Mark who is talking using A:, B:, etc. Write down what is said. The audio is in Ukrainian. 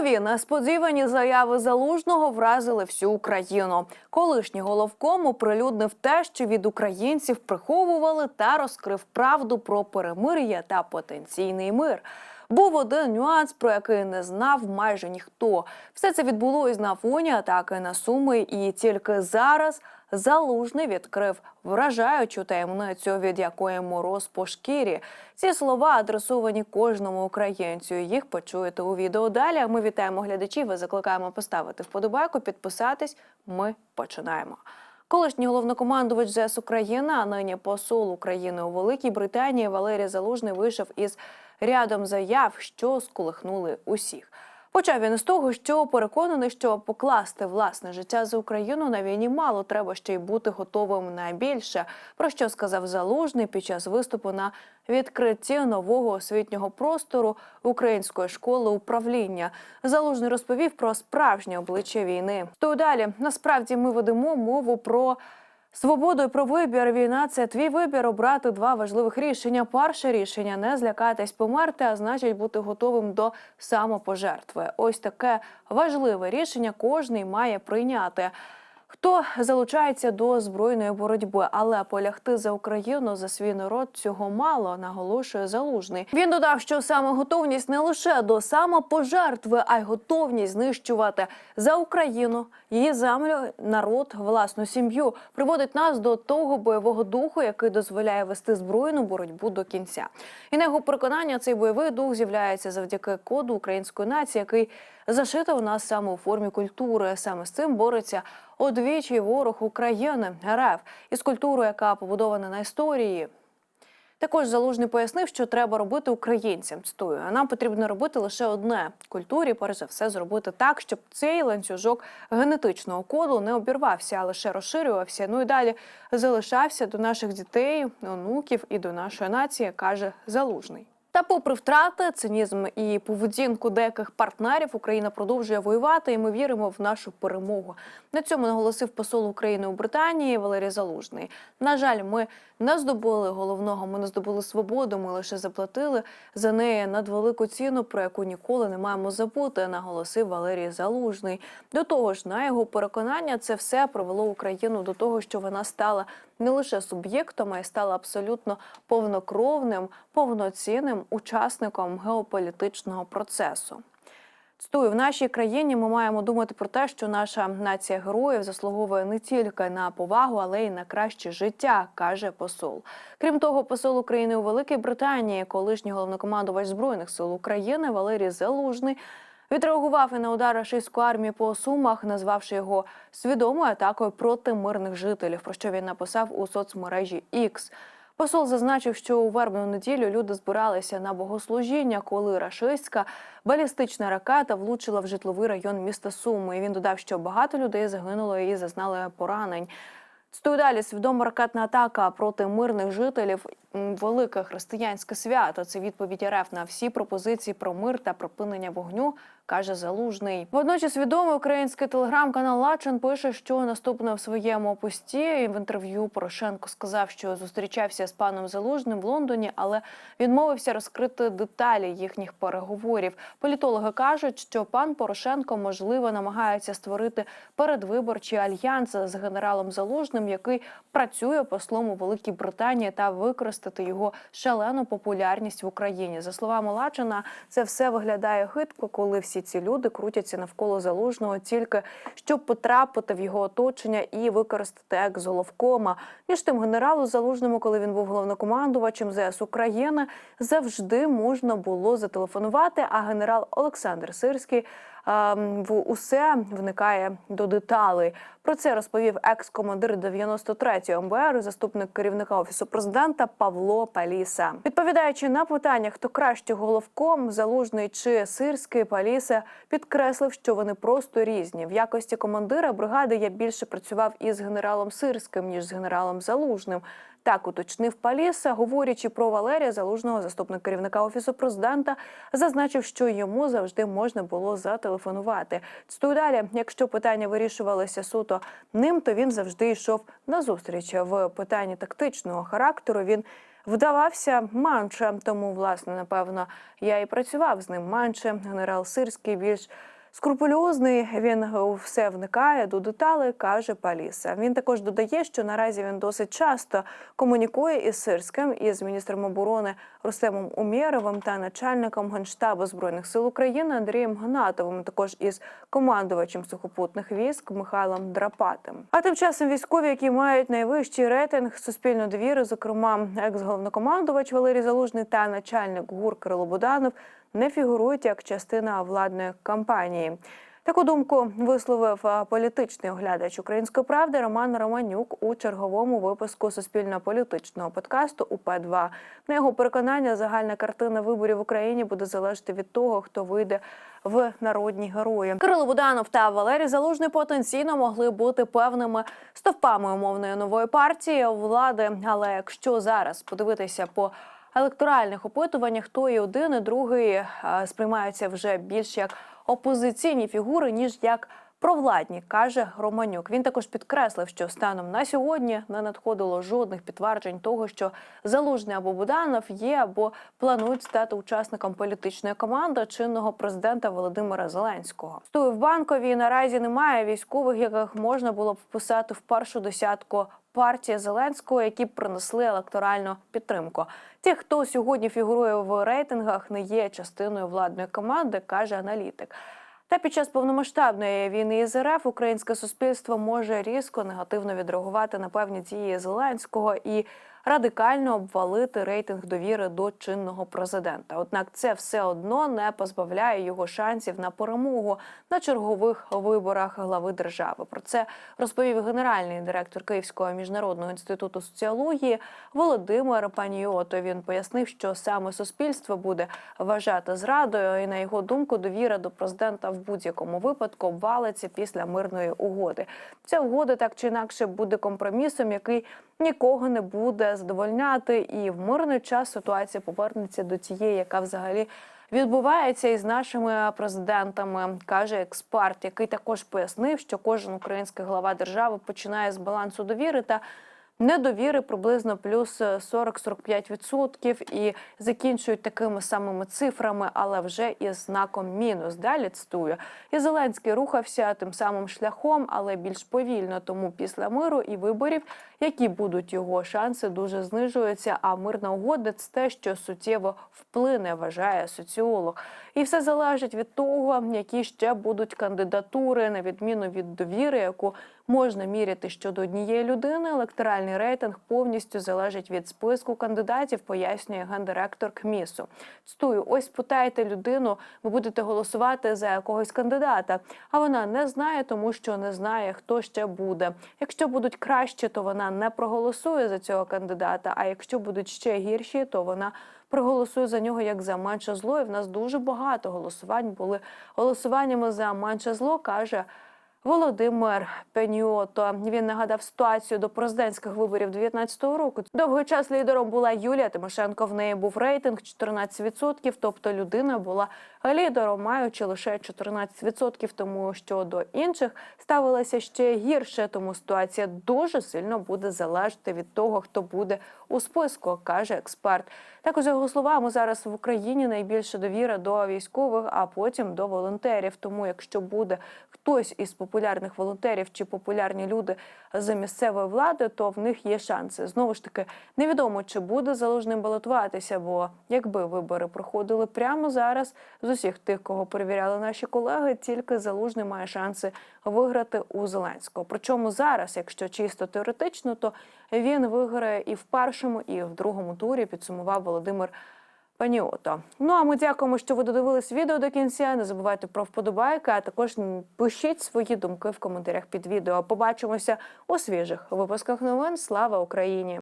A: Нові несподівані заяви залужного вразили всю Україну. Колишній головком оприлюднив те, що від українців приховували та розкрив правду про перемир'я та потенційний мир. Був один нюанс, про який не знав майже ніхто. Все це відбулось на фоні атаки на суми, і тільки зараз залужний відкрив вражаючу таємницю, від якої мороз по шкірі. Ці слова адресовані кожному українцю. Їх почуєте у відео далі. Ми вітаємо глядачів і закликаємо поставити вподобайку, підписатись. Ми починаємо. Колишній головнокомандувач ЗС України, а нині посол України у Великій Британії Валерій Залужний вийшов із рядом заяв, що сколихнули усіх. Почав він з того, що переконаний, що покласти власне життя за Україну на війні мало треба ще й бути готовим на більше. Про що сказав Залужний під час виступу на відкритті нового освітнього простору української школи управління. Залужний розповів про справжнє обличчя війни. То далі насправді ми ведемо мову про. Свободу і про вибір війна це твій вибір обрати два важливих рішення. Перше рішення не злякатись померти, а значить бути готовим до самопожертви. Ось таке важливе рішення кожний має прийняти. Хто залучається до збройної боротьби, але полягти за Україну за свій народ цього мало, наголошує залужний. Він додав, що саме готовність не лише до самопожертви, а й готовність знищувати за Україну, її землю, народ, власну сім'ю приводить нас до того бойового духу, який дозволяє вести збройну боротьбу до кінця. І на його переконання цей бойовий дух з'являється завдяки коду української нації, який зашито у нас саме у формі культури. Саме з цим бореться одвічі ворог України РФ із культурою, яка побудована на історії. Також залужний пояснив, що треба робити українцям. Цитую, а нам потрібно робити лише одне культурі, перш за все, зробити так, щоб цей ланцюжок генетичного коду не обірвався, а лише розширювався. Ну і далі залишався до наших дітей, онуків і до нашої нації, каже залужний. Та, попри втрати, цинізм і поведінку деяких партнерів, Україна продовжує воювати, і ми віримо в нашу перемогу. На цьому наголосив посол України у Британії Валерій Залужний. На жаль, ми не здобули головного. Ми не здобули свободу. Ми лише заплатили за неї надвелику ціну, про яку ніколи не маємо забути. Наголосив Валерій Залужний. До того ж, на його переконання, це все привело Україну до того, що вона стала не лише суб'єктом, а й стала абсолютно повнокровним, повноцінним учасником геополітичного процесу. Цитую, в нашій країні ми маємо думати про те, що наша нація героїв заслуговує не тільки на повагу, але й на краще життя, каже посол. Крім того, посол України у Великій Британії, колишній головнокомандувач збройних сил України Валерій Залужний. Відреагував і на удар рашистської армії по сумах, назвавши його свідомою атакою проти мирних жителів. Про що він написав у соцмережі X. Посол зазначив, що у вербну неділю люди збиралися на богослужіння, коли рашистська балістична ракета влучила в житловий район міста Суми. І Він додав, що багато людей загинуло і зазнали поранень. Цитую далі свідома ракетна атака проти мирних жителів велике християнське свято. Це відповідь РФ на всі пропозиції про мир та припинення вогню, каже Залужний. Водночас відомий український телеграм-канал Лачин пише, що наступне в своєму пості в інтерв'ю Порошенко сказав, що зустрічався з паном Залужним в Лондоні, але відмовився розкрити деталі їхніх переговорів. Політологи кажуть, що пан Порошенко можливо намагається створити передвиборчий альянс з генералом Залужним, який працює послом у Великій Британії та використати його шалену популярність в Україні. За словами Лачина, це все виглядає хитко, коли всі ці люди крутяться навколо залужного тільки щоб потрапити в його оточення і використати з головкома. Між тим, генералу залужному, коли він був головнокомандувачем ЗС України, завжди можна було зателефонувати. А генерал Олександр Сирський в усе вникає до деталей. Про це розповів екс-командир 93-ї МБР, заступник керівника офісу президента Павло Паліса. Відповідаючи на питання, хто краще головком, залужний чи сирський, Паліса підкреслив, що вони просто різні. В якості командира бригади я більше працював із генералом Сирським ніж з генералом Залужним. Так уточнив Паліса, говорячи про Валерія Залужного, заступник керівника офісу президента, зазначив, що йому завжди можна було зателефонувати. Цитую далі, якщо питання вирішувалися суто ним, то він завжди йшов на зустріч в питанні тактичного характеру. Він вдавався менше. Тому, власне, напевно, я і працював з ним менше. Генерал Сирський більш скрупульозний. Він все вникає до деталей, каже Паліса. Він також додає, що наразі він досить часто комунікує із Сирським, із міністром оборони Рустемом Умєровим та начальником генштабу збройних сил України Андрієм Гнатовим. Також із командувачем сухопутних військ Михайлом Драпатим. А тим часом військові, які мають найвищий рейтинг суспільної довіри, зокрема екс-головнокомандувач Валерій Залужний та начальник ГУР Кирило Буданов, не фігурують як частина владної кампанії. Таку думку висловив політичний оглядач української правди Роман Романюк у черговому випуску суспільно-політичного подкасту УП 2 На його переконання, загальна картина виборів в Україні буде залежати від того, хто вийде в народні герої. Кирило Буданов та Валерій Залужний потенційно могли бути певними стовпами умовної нової партії влади. Але якщо зараз подивитися по електоральних опитуваннях, то і один, і другий е, сприймаються вже більш як опозиційні фігури, ніж як провладні, каже Романюк. Він також підкреслив, що станом на сьогодні не надходило жодних підтверджень того, що залужний або Буданов є або планують стати учасником політичної команди чинного президента Володимира Зеленського. Стою в банковій наразі немає військових, яких можна було б вписати в першу десятку партії Зеленського, які принесли електоральну підтримку. Ті, хто сьогодні фігурує в рейтингах, не є частиною владної команди, каже аналітик. Та під час повномасштабної війни із РФ українське суспільство може різко негативно відреагувати на певні дії Зеленського і радикально обвалити рейтинг довіри до чинного президента. Однак це все одно не позбавляє його шансів на перемогу на чергових виборах глави держави. Про це розповів генеральний директор Київського міжнародного інституту соціології Володимир Паніото. Він пояснив, що саме суспільство буде вважати зрадою, і на його думку, довіра до президента в будь-якому випадку обвалиться після мирної угоди. Ця угода так чи інакше буде компромісом, який нікого не буде задовольняти, і в мирний час ситуація повернеться до тієї, яка взагалі. Відбувається із нашими президентами, каже експерт, який також пояснив, що кожен український глава держави починає з балансу довіри та недовіри приблизно плюс 40-45% і закінчують такими самими цифрами, але вже із знаком мінус. Далі цитую. І Зеленський рухався тим самим шляхом, але більш повільно. Тому після миру і виборів, які будуть його шанси, дуже знижуються. А мирна угода це те, що суттєво вплине, вважає соціолог. І все залежить від того, які ще будуть кандидатури, на відміну від довіри, яку можна міряти щодо однієї людини. Електоральний рейтинг повністю залежить від списку кандидатів, пояснює гендиректор КМІСу. Цитую, ось питаєте людину, ви будете голосувати за якогось кандидата, а вона не знає, тому що не знає, хто ще буде. Якщо будуть кращі, то вона не проголосує за цього кандидата. А якщо будуть ще гірші, то вона проголосує за нього як за менше зло. І в нас дуже багато голосувань були голосуваннями за менше зло, каже. Володимир Пеньото. Він нагадав ситуацію до президентських виборів 2019 року. Довгий час лідером була Юлія Тимошенко. В неї був рейтинг 14%, тобто людина була лідером, маючи лише 14%, тому що до інших ставилася ще гірше. Тому ситуація дуже сильно буде залежати від того, хто буде у списку, каже експерт. Також за його словами, зараз в Україні найбільша довіра до військових, а потім до волонтерів. Тому, якщо буде хтось із популярних волонтерів чи популярні люди з місцевої влади, то в них є шанси. Знову ж таки, невідомо чи буде залужним балотуватися, бо якби вибори проходили прямо зараз, з усіх тих, кого перевіряли наші колеги, тільки залужний має шанси виграти у Зеленського. Причому зараз, якщо чисто теоретично, то він виграє і в першому, і в другому турі. Підсумував Володимир. Паніото. Ну а ми дякуємо, що ви додивились відео до кінця. Не забувайте про вподобайки, а також пишіть свої думки в коментарях під відео. Побачимося у свіжих випусках новин. Слава Україні!